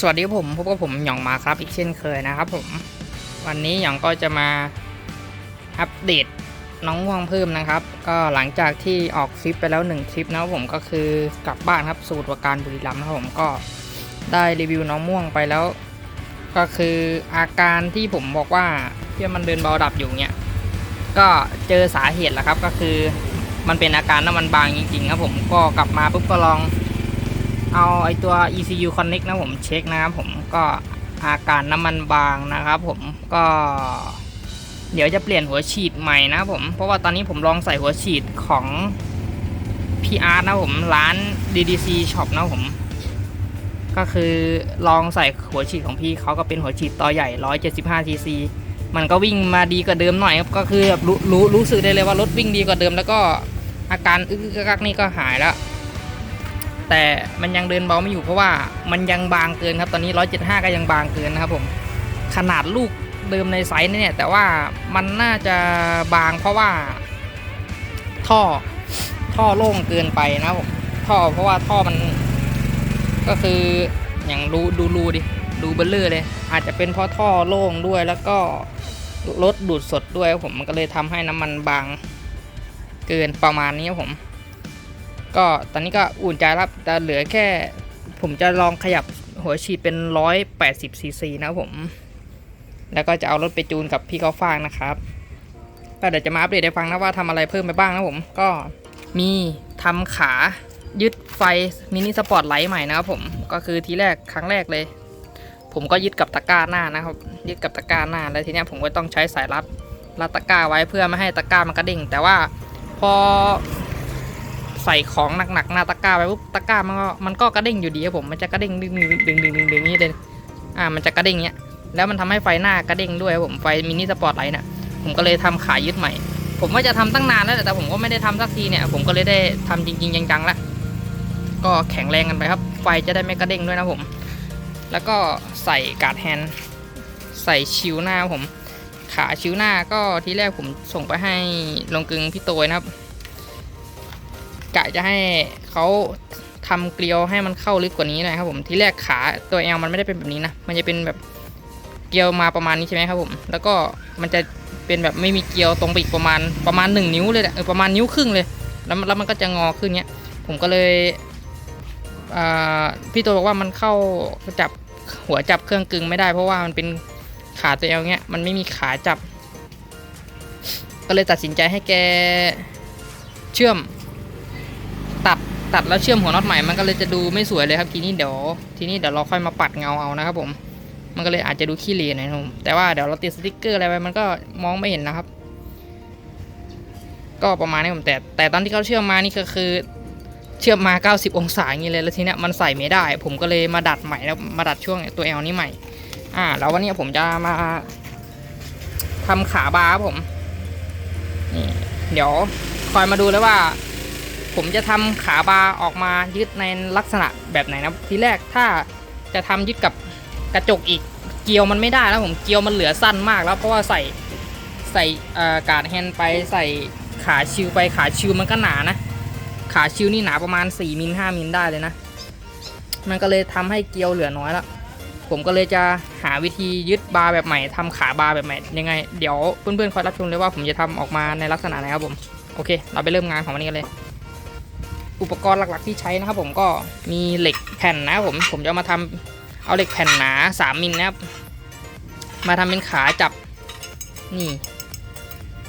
สวัสดีผมพบกับผมหยองมาครับ อีกเช่นเคยนะครับผมวันนี้หยองก็จะมาอัปเดตน้องม่วงเพิ่มนะครับ ก็หลังจากที่ออกคลิปไปแล้วหนึ่งคลิปนะครับผมก็คือกลับบ้านครับสูตรประการบุรีรัมย์นะครับผมก็ได้รีวิวน้องม่วงไปแล้ว ก็คืออาการที่ผมบอกว่าที่มันเดินเบาดับอยู่เนี่ยก็เจอสาเหตุแล้วครับก็คือมันเป็นอาการน้ำมันบางจริงๆครับผมก็กลับมาปุ๊บก็ลอง เอาไอตัว ECU Connect นะผมเช็คนะครับผมก็อาการน้ำมันบางนะครับผมก็เดี๋ยวจะเปลี่ยนหัวฉีดใหม่นะผมเพราะว่าตอนนี้ผมลองใส่หัวฉีดของ PR นะผมร้าน DDC Shop นะผม ก็คือลองใส่หัวฉีดของพี่เขาก็เป็นหัวฉีดต่อใหญ่ 175 cc มันก็วิ่งมาดีกว่าเดิมหน่อยครับก็คือแบบรู้รู้รู้สึกได้เลยว่ารถวิ่งดีกว่าเดิม แล้วก็อาการอึกอึกกักนี่ก็หายแล้ว แต่มันยังเดินเบาไม่อยู่เพราะว่ามันยังบางเกินครับตอนนี้ 175 ก็ยังบางเกินนะครับผมขนาดลูกเดิมในไซส์เนี่ยแต่ว่ามันน่าจะบางเพราะว่า ท่อท่อโล่งเกินไปนะครับผมท่อเพราะว่าท่อมัน ก็คืออย่างดูดูรูดิดูเบลเลอร์เลย อาจจะเป็นเพราะท่อโล่งด้วยแล้วก็รถดูดสดด้วยครับผมมันก็เลยทำให้น้ำมันบางเกินประมาณนี้ครับผม ก็ตอนนี้ก็อุ่นใจแล้วแต่เหลือแค่ ผมจะลองขยับหัวฉีดเป็น 180ซีซีนะผม แล้วก็จะเอารถไปจูนกับพี่เขาฟางนะครับก็เดี๋ยวจะมาอัปเดตให้ฟังนะว่าทำอะไรเพิ่มไปบ้างนะผม ก็มีทำขายึดไฟมินิสปอร์ตไลท์ใหม่นะครับผม ก็คือทีแรกครั้งแรกเลย ผมก็ยึดกับตะกร้าหน้านะครับ ยึดกับตะกร้าหน้า แล้วทีนี้ผมก็ต้องใช้สายรัดรัดตะกร้าไว้เพื่อไม่ให้ตะกร้ามันกระเด้งแต่ว่าพอ ใส่ของหนักๆหน้าตะกร้าไปปุ๊บตะกร้ามันก็มันก็กระเด้งอยู่ดีครับผมมันจะกระเด้งดึงดึงดึงดึงดึงดึงนี้เลยอ่ามันจะกระเด้งเนี้ยแล้วมันทำให้ไฟหน้ากระเด้งด้วยครับผมไฟมินิสปอร์ตไลท์น่ะผมก็เลยทำขายยึดใหม่ ผมว่าจะทำตั้งนานแล้วแต่ผมก็ไม่ได้ทำสักทีเนี่ย ผมก็เลยได้ทำจริงๆจังๆล้วก็แข็งแรงกันไปครับ ไฟจะได้ไม่กระเด้งด้วยนะผม แล้วก็ใส่การ์ดแฮนด์ใส่ชิวหน้าครับผม ขาชิวหน้าก็ที่แรกผมส่งไปให้ลงกึงพี่โตยนะครับ กะจะให้เขาทำเกลียวให้มันเข้าลึกกว่านี้หนะครับผมทีแรกขาตัวเอลมันไม่ได้เป็นแบบนี้นะมันจะเป็นแบบเกลียวมาประมาณนี้ใช่ไหมครับผม แล้วก็มันจะเป็นแบบไม่มีเกลียวตรงไปอีกประมาณประมาณ 1 นิ้วเลยแหละประมาณนิ้วครึ่งเลย แล้วแล้วมันก็จะงอขึ้นเนี้ย ผมก็เลยพี่ตัวบอกว่ามันเข้าจับหัวจับเครื่องกึ่งไม่ได้ เพราะว่ามันเป็นขาตัวเอลเนี้ยมันไม่มีขาจับ ก็เลยตัดสินใจให้แกเชื่อม ตัดแล้วเชื่อมหัวน็อตใหม่มันก็เลยจะดูไม่สวยเลยครับทีนี้เดี๋ยวทีนี้เดี๋ยวเราค่อยมาปัดเงาเอานะครับผมมันก็เลยอาจจะดูขี้เหร่หน่อยนะครับผมแต่ว่าเดี๋ยวเราติดสติกเกอร์อะไรไว้มันก็มองไม่เห็นนะครับ ก็ประมาณนี้ผมแต่แต่ตอนที่เขาเชื่อมมานี่ก็คือ เชื่อมมา 90 องศาอย่างนี้เลยแล้วทีเนี้ยมันใส่ไม่ได้ ผมก็เลยมาดัดใหม่แล้วมาดัดช่วงตัว L นี้ใหม่ อ่า แล้ววันนี้ผมจะมาทำขาบาร์ครับผมนี่เดี๋ยวคอยมาดูเลยว่า ผมจะทำขาบาร์ออกมายึดในลักษณะแบบไหนนะทีแรกถ้าจะทำยึดกับกระจกอีกเกลียวมันไม่ได้แล้วผมเกลียวมันเหลือสั้นมากแล้วเพราะว่าใส่ใส่การ์ดแฮนด์ไปใส่ขาชิวไปขาชิวมันก็หนานะ ขาชิวนี่หนาประมาณ 4มิล5มิลได้เลยนะ มันก็เลยทำให้เกลียวเหลือน้อยแล้วผมก็เลยจะหาวิธียึดบาร์แบบใหม่ทำขาบาร์แบบใหม่ยังไง เดี๋ยวเพื่อนๆคอยรับชมเลยว่าผมจะทำออกมาในลักษณะไหนครับผม โอเค เราไปเริ่มงานของวันนี้กันเลย อุปกรณ์หลักๆที่ใช้นะครับผมก็มีเหล็กแผ่นนะครับผมผมจะมาทำเอาเหล็กแผ่นหนา 3มิลนะครับมาทำเป็นขาจับนี่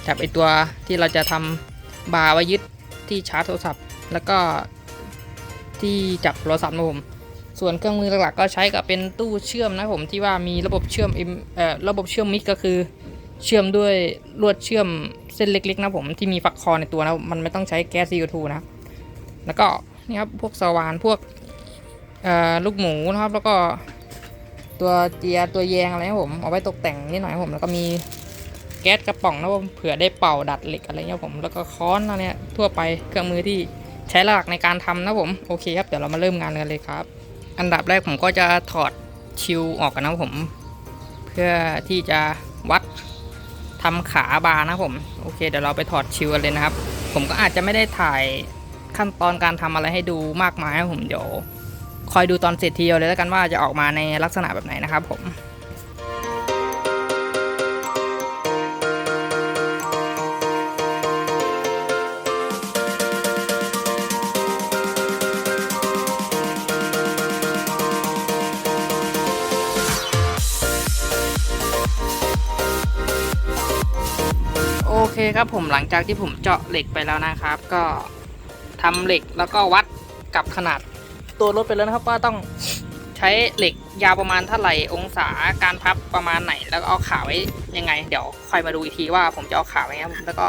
จับไอตัวที่เราจะทำบาร์ไว้ยึดที่ชาร์จโทรศัพท์ แล้วก็ที่จับโทรศัพท์นะผมส่วนเครื่องมือหลักๆก็ใช้กับเป็นตู้เชื่อมนะผมที่ว่ามีระบบเชื่อมเอ่อระบบเชื่อมมิกก็คือ เชื่อมด้วยลวดเชื่อมเส้นเล็กๆนะผมที่มีฝักคอในตัวนะมันไม่ต้องใช้แก๊ส CO2 นะครับ แล้วก็นี่ครับพวกสว่านพวกลูกหมูนะครับ แล้วก็ตัวเจียตัวแยงอะไรครับผมเอาไว้ตกแต่งนิดหน่อยครับผมแล้วก็มีแก๊สกระป๋องนะผมเผื่อได้เป่าดัดเหล็กอะไรเงี้ยผมแล้วก็ค้อนอะไรเนี้ยทั่วไปเครื่องมือที่ใช้หลักในการทำนะผมโอเคครับเดี๋ยวเรามาเริ่มงานกันเลยครับ อันดับแรกผมก็จะถอดชิวออกกันนะผม เพื่อที่จะวัดทำขาบานะผมโอเคเดี๋ยวเราไปถอดชิวกันเลยนะครับ ผมก็อาจจะไม่ได้ถ่าย ขั้นตอนการทำอะไรให้ดูมากมายผมเดี๋ยวคอยดูตอนเสร็จทีเดียวเลยแล้วกันว่าจะออกมาในลักษณะแบบไหนนะครับผมโอเคครับผมหลังจากที่ผมเจาะเหล็กไปแล้วนะครับ ก็ ทำเหล็กแล้วก็วัดกับขนาดตัวรถไปแล้วนะครับว่าต้องใช้เหล็กยาวประมาณเท่าไหร่องศาการพับประมาณไหน แล้วก็เอาขาไว้ยังไง เดี๋ยวค่อยมาดูอีกทีว่าผมจะเอาขาไว้ครับแล้วก็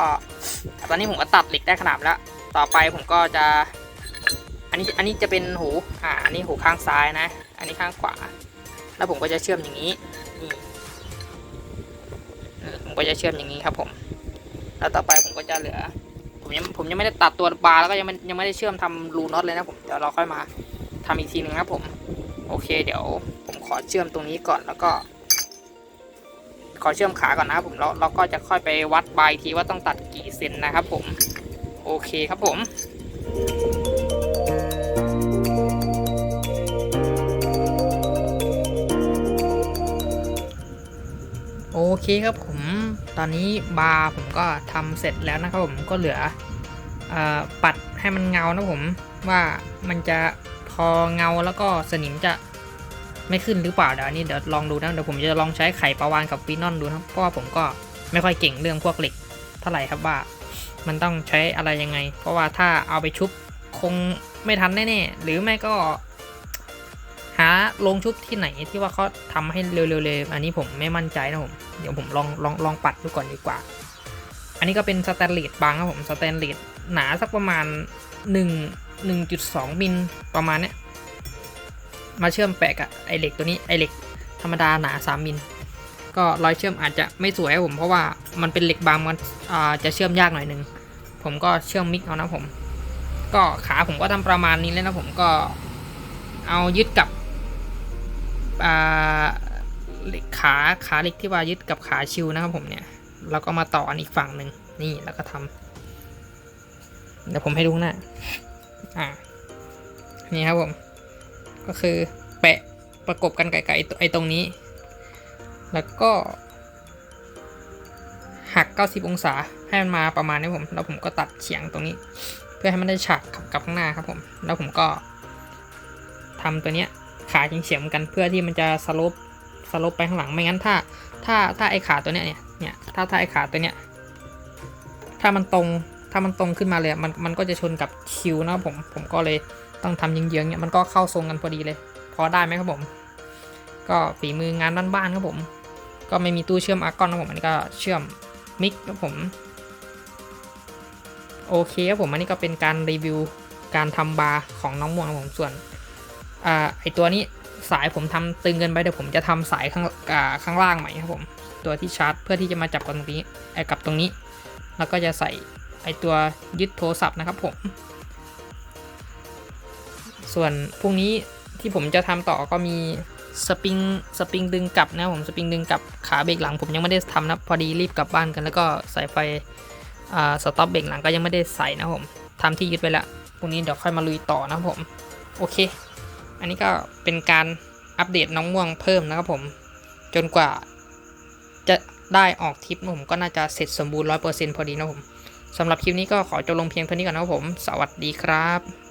ตอนนี้ผมก็ตัดเหล็กได้ขนาดแล้ว ต่อไปผมก็จะ อันนี้อันนี้จะเป็นหูอ่าอันนี้หูข้างซ้ายนะ อันนี้ข้างขวา แล้วผมก็จะเชื่อมอย่างนี้นี่ผมก็จะเชื่อมอย่างนี้ครับผม แล้วต่อไปผมก็จะเหลือ ผมยังผมยังไม่ได้ตัดตัวบาร์แล้วก็ยังไม่ยังไม่ได้เชื่อมทำรูน็อตเลยนะผมเดี๋ยวเราค่อยมาทำอีกทีหนึ่งครับผมโอเค เดี๋ยวผมขอเชื่อมตรงนี้ก่อนแล้วก็ ขอเชื่อมขาก่อนนะครับผมแล้วเราก็จะค่อยไปวัดบายทีว่าต้องตัดกี่เซนนะครับผม โอเคครับผม โอเคครับผม ตอนนี้บาร์ผมก็ทำเสร็จแล้วนะครับผมก็เหลืออปัดให้มันเงานะผมว่ามันจะพอเงาแล้วก็สนิมจะไม่ขึ้นหรือเปล่าเดี๋ยวนี้เดี๋ยวลองดูนะเดี๋ยวผมจะลองใช้ไข่ปลาวานกับฟีนอลดูนะเพราะว่าผมก็ไม่ค่อยเก่งเรื่องพวกเหล็กเท่าไหร่ครับว่า มันต้องใช้อะไรยังไง เพราะว่าถ้าเอาไปชุบคงไม่ทันแน่ๆหรือไม่ก็าลงชุบที่ไหนที่ว่าเขาทำให้เร็วๆเลยอันนี้ผมไม่มั่นใจนะผมเดี๋ยวผมลองลองลองปัดดูก่อนดีกว่า อันนี้ก็เป็นสแตนเลสบางครับผมสแตนเลสหนาสักประมาณ 1 1.2มิลประมาณเนี้ยมาเชื่อมแปะกับไอเหล็กตัวนี้ไอเหล็กธรรมดาหนา3มิลก็รอยเชื่อมอาจจะไม่สวยครับผมเพราะว่ามันเป็นเหล็กบางมันจะเชื่อมยากหน่อยหนึงผมก็เชื่อมมิกเอานะผม ก็ขาผมก็ทำประมาณนี้เลยนะผมก็เอายึดกับ อ่าขาขาเหล็กที่ว่ายึดกับขาชิวนะครับผมเนี่ยแล้วก็มาต่ออันอีกฝั่งหนึ่งนี่แล้วก็ทำเดี๋ยวผมให้ดูหน้าอ่านี่ครับผม ก็คือแปะประกบกันไกลๆไอ้ตรงนี้ แล้วก็หัก 90 องศาให้มันมาประมาณนี้ผมแล้วผมก็ตัดเฉียงตรงนี้ เพื่อให้มันได้ฉากกับกับข้างหน้าครับผม แล้วผมก็ทำตัวเนี้ย ขาเฉียงๆเหมือนกันเพื่อที่มันจะสลปสลปไปข้างหลังไม่งั้นถ้า ถ้าถ้าไอขาตัวเนี้ยเนี่ยเนี่ยถ้าถ้าไอขาตัวเนี้ยถ้ามันตรงถ้ามันตรงขึ้นมาเลยมันมันก็จะชนกับคิวนะผมผมก็เลยต้องทำเยื้องๆเนี่ยมันก็เข้าทรงกันพอดีเลย พอได้ไหมครับผม ก็ฝีมืองานบ้านๆครับผม ก็ไม่มีตู้เชื่อมอาร์กอนนะผมอันนี้ก็เชื่อมมิกครับผมโอเคครับผมอันนี้ก็เป็นการรีวิวการทำบาร์ของน้องม่วงนะผมส่วน อ่าไอตัวนี้สายผมทำตึงเกินไปเดี๋ยวผมจะทำสายข้างอ่าข้างล่างใหม่ครับผมตัวที่ชาร์จเพื่อที่จะมาจับกับตรงนี้ไอ้กับตรงนี้ แล้วก็จะใส่ไอตัวยึดโทรศัพท์นะครับผม ส่วนพรุ่งนี้ที่ผมจะทำต่อก็มีสปริงสปริงดึงกลับนะผมสปริงดึงกลับขาเบรกหลังผมยังไม่ได้ทำนะพอดีรีบกลับบ้านกันแล้วก็สายไฟอ่าสต็อปเบรกหลังก็ยังไม่ได้ใส่นะผมทำที่ยึดไว้แล้วพรุ่งนี้เดี๋ยวค่อยมาลุยต่อนะผม โอเค อันนี้ก็เป็นการอัปเดตน้องม่วงเพิ่มนะครับผม จนกว่าจะได้ออกทริปผมก็น่าจะเสร็จสมบูรณ์ร้อยเปอร์เซ็นต์พอดีนะผมสำหรับคลิปนี้ก็ขอจบลงเพียงเท่านี้ก่อนนะครับผม สวัสดีครับ